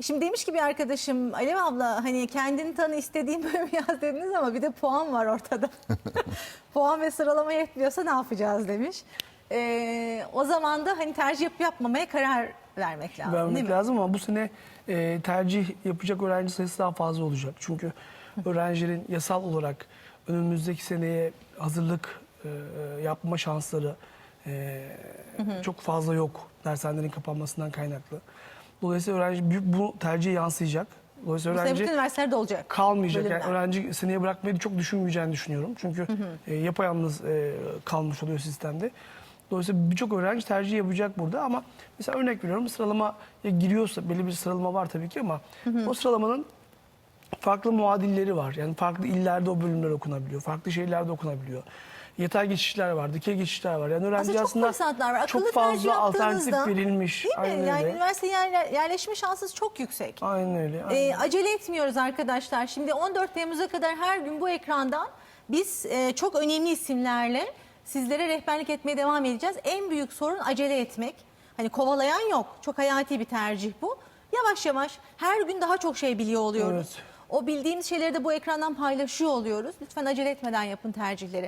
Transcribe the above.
Şimdi demiş ki bir arkadaşım Alev abla hani kendini tanı istediğin bölümü yaz dediniz ama bir de puan var ortada. puan ve sıralama yetmiyorsa ne yapacağız demiş. Ee, o zaman da hani tercih yapıp yapmamaya karar vermek lazım değil vermek mi? lazım ama bu sene e, tercih yapacak öğrenci sayısı daha fazla olacak. Çünkü öğrencilerin yasal olarak önümüzdeki seneye hazırlık e, e, yapma şansları e, çok fazla yok dershanelerin kapanmasından kaynaklı. Dolayısıyla öğrenci bu- tercihe yansıyacak. Dolayısıyla öğrenci bütün üniversitelerde olacak. kalmayacak. Yani öğrenci seneye bırakmayı çok düşünmeyeceğini düşünüyorum. Çünkü e, yapayalnız e, kalmış oluyor sistemde. Dolayısıyla birçok öğrenci tercih yapacak burada ama mesela örnek veriyorum sıralamaya giriyorsa belli bir sıralama var tabii ki ama o sıralamanın farklı muadilleri var. Yani farklı illerde o bölümler okunabiliyor. Farklı şehirlerde okunabiliyor. Yatay geçişler var, dikey geçişler var. Yani öğrenci Aslında çok aslında fırsatlar var. Akıllı çok fazla alternatif verilmiş. Değil mi? Aynen yani öyle. üniversiteye yer- yerleşme şansınız çok yüksek. Aynen öyle. aynen Ee, acele etmiyoruz arkadaşlar. Şimdi 14 Temmuz'a kadar her gün bu ekrandan biz e, çok önemli isimlerle sizlere rehberlik etmeye devam edeceğiz. En büyük sorun acele etmek. Hani kovalayan yok. Çok hayati bir tercih bu. Yavaş yavaş her gün daha çok şey biliyor oluyoruz. Evet. O bildiğimiz şeyleri de bu ekrandan paylaşıyor oluyoruz. Lütfen acele etmeden yapın tercihleri.